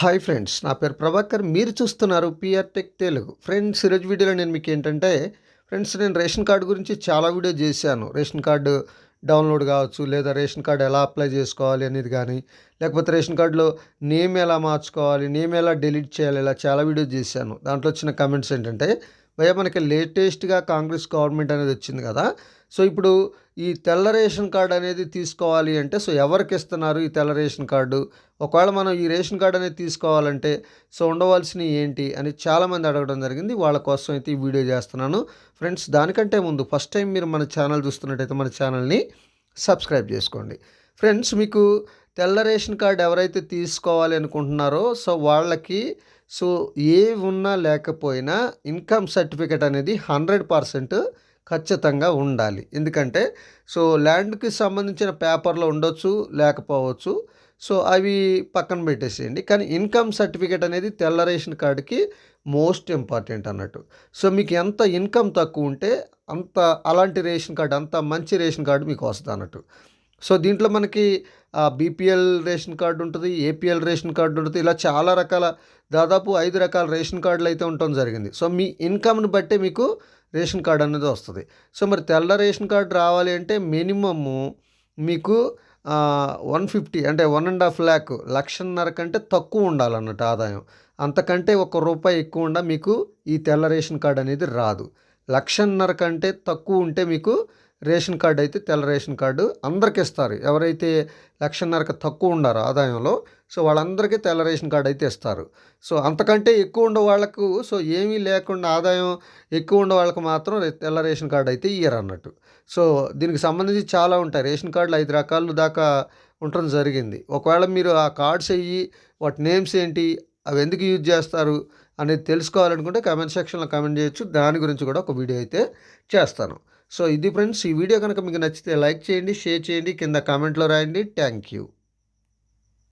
Hi friends నా పేరు ప్రభాకర్. మీరు చూస్తున్నారు పిఆర్ టెక్ తెలుగు. ఫ్రెండ్స్ ఈరోజు వీడియోలో నేను మీకు ఏంటంటే ఫ్రెండ్స్ నేను రేషన్ కార్డు గురించి చాలా వీడియో చేశాను. రేషన్ కార్డు డౌన్లోడ్ కావచ్చు లేదా రేషన్ కార్డు ఎలా అప్లై చేసుకోవాలి అనేది కానీ లేకపోతే రేషన్ కార్డులో నేమ్ ఎలా మార్చుకోవాలి నేమ్ ఎలా డిలీట్ చేయాలి ఇలా చాలా వీడియో చేశాను. దాంట్లో వచ్చిన కమెంట్స్ ఏంటంటే భయ మనకి లేటెస్ట్గా కాంగ్రెస్ గవర్నమెంట్ అనేది వచ్చింది కదా. సో ఇప్పుడు ఈ తెల్ల రేషన్ కార్డు అనేది తీసుకోవాలి అంటే సో ఎవరికి ఇస్తున్నారు ఈ తెల్ల రేషన్ కార్డు? ఒకవేళ మనం ఈ రేషన్ కార్డు అనేది తీసుకోవాలంటే సో ఉండవలసినవి ఏంటి అని చాలామంది అడగడం జరిగింది. వాళ్ళ కోసం అయితే ఈ వీడియో చేస్తున్నాను. ఫ్రెండ్స్ దానికంటే ముందు ఫస్ట్ టైం మీరు మన ఛానల్ చూస్తున్నట్టయితే మన ఛానల్ని సబ్స్క్రైబ్ చేసుకోండి. ఫ్రెండ్స్ మీకు తెల్ల రేషన్ కార్డు ఎవరైతే తీసుకోవాలి అనుకుంటున్నారో సో వాళ్ళకి సో ఏ ఉన్నా లేకపోయినా ఇన్కమ్ సర్టిఫికేట్ అనేది హండ్రెడ్ పర్సెంట్ ఖచ్చితంగా ఉండాలి. ఎందుకంటే సో ల్యాండ్కి సంబంధించిన పేపర్లో ఉండొచ్చు లేకపోవచ్చు సో అవి పక్కన పెట్టేసేయండి. కానీ ఇన్కమ్ సర్టిఫికేట్ అనేది తెల్ల రేషన్ కార్డుకి మోస్ట్ ఇంపార్టెంట్ అన్నట్టు. సో మీకు ఎంత ఇన్కమ్ తక్కువ ఉంటే అంత అలాంటి రేషన్ కార్డు అంత మంచి రేషన్ కార్డు మీకు వస్తుంది అన్నట్టు. సో దీంట్లో మనకి బీపీఎల్ రేషన్ కార్డు ఉంటుంది ఏపీఎల్ రేషన్ కార్డు ఉంటుంది ఇలా చాలా రకాల దాదాపు ఐదు రకాల రేషన్ కార్డులు అయితే ఉండటం జరిగింది. సో మీ ఇన్కమ్ని బట్టే మీకు రేషన్ కార్డు అనేది వస్తుంది. సో మరి తెల్ల రేషన్ కార్డు రావాలి అంటే మినిమము మీకు వన్ ఫిఫ్టీ అంటే వన్ అండ్ హాఫ్ ల్యాక్ లక్షన్నర కంటే తక్కువ ఉండాలన్నట్టు ఆదాయం. అంతకంటే ఒక రూపాయి ఎక్కువ ఉండ మీకు ఈ తెల్ల రేషన్ కార్డు అనేది రాదు. లక్షన్నర కంటే తక్కువ ఉంటే మీకు రేషన్ కార్డు అయితే తెల్ల రేషన్ కార్డు అందరికి ఇస్తారు ఎవరైతే లక్షన్నరకు తక్కువ ఉండారో ఆదాయంలో సో వాళ్ళందరికీ తెల్ల రేషన్ కార్డు అయితే ఇస్తారు. సో అంతకంటే ఎక్కువ ఉండే వాళ్ళకు సో ఏమీ లేకుండా ఆదాయం ఎక్కువ ఉండే వాళ్ళకు మాత్రం తెల్ల రేషన్ కార్డు అయితే ఇయ్యరు అన్నట్టు సో దీనికి సంబంధించి చాలా ఉంటాయి. రేషన్ కార్డులు ఐదు రకాలు దాకా ఉండటం జరిగింది. ఒకవేళ మీరు ఆ కార్డ్స్ అయ్యి వాటి నేమ్స్ ఏంటి అవి ఎందుకు యూజ్ చేస్తారు అనేది తెలుసుకోవాలనుకుంటే కమెంట్ సెక్షన్లో కమెంట్ చేయొచ్చు. దాని గురించి కూడా ఒక వీడియో అయితే చేస్తాను. సో ఇది ఫ్రెండ్స్ ఈ వీడియో కనుక మీకు నచ్చితే లైక్ చేయండి షేర్ చేయండి కింద కామెంట్లో రాయండి. Thank you.